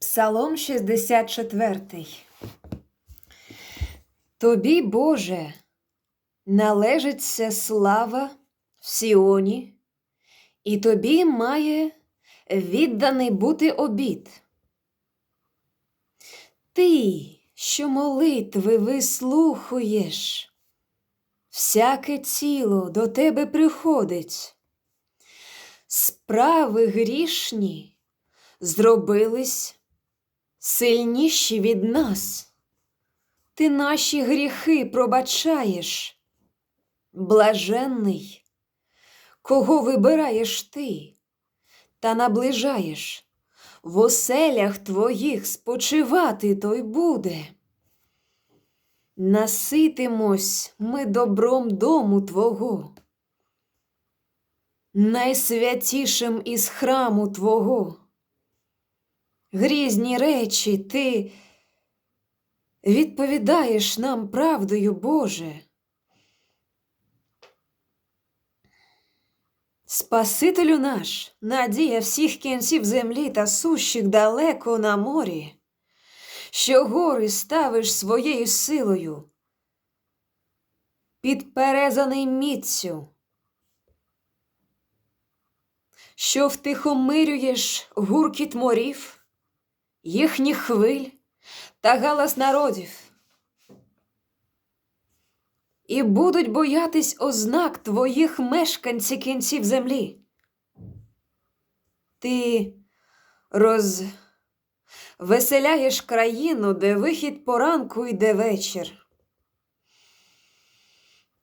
Псалом 64. Тобі, Боже, належиться слава в Сіоні, і тобі має відданий бути обід. Ти, що молитви вислухуєш, всяке тіло до тебе приходить. Справи грішні зробились сильніші від нас. Ти наші гріхи пробачаєш, блаженний, кого вибираєш ти та наближаєш, в оселях твоїх спочивати той буде. Наситимось ми добром дому Твого, найсвятішим із храму Твого. Грізні речі ти відповідаєш нам правдою, Боже. Спасителю наш, надія всіх кінців землі та сущих далеко на морі, що гори ставиш своєю силою, підперезаний міцю, що втихомирюєш гуркіт морів, їхніх хвиль та галас народів. І будуть боятись ознак твоїх мешканці кінців землі. Ти розвеселяєш країну, де вихід поранку йде вечір.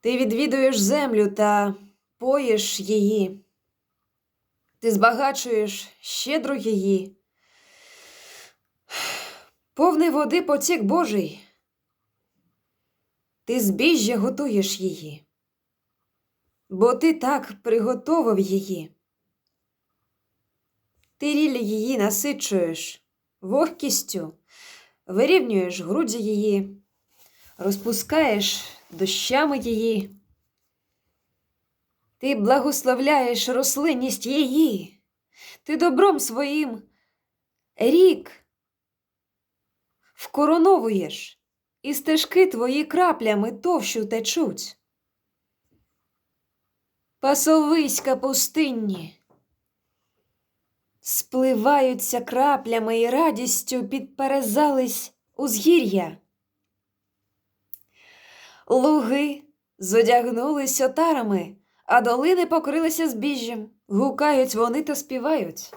Ти відвідуєш землю та поїш її. Ти збагачуєш щедро її. Повний води потік Божий. Ти збіжжя готуєш її, бо ти так приготовив її. Ти рілі її насичуєш вогкістю, вирівнюєш груді її, розпускаєш дощами її. Ти благословляєш рослинність її, ти добром своїм рік вкороновуєш, і стежки твої краплями товщу течуть. Пасовиська пустинні, спливаються краплями і радістю підперезались узгір'я. Луги зодягнулись отарами, а долини покрилися збіжжям, гукають вони та співають.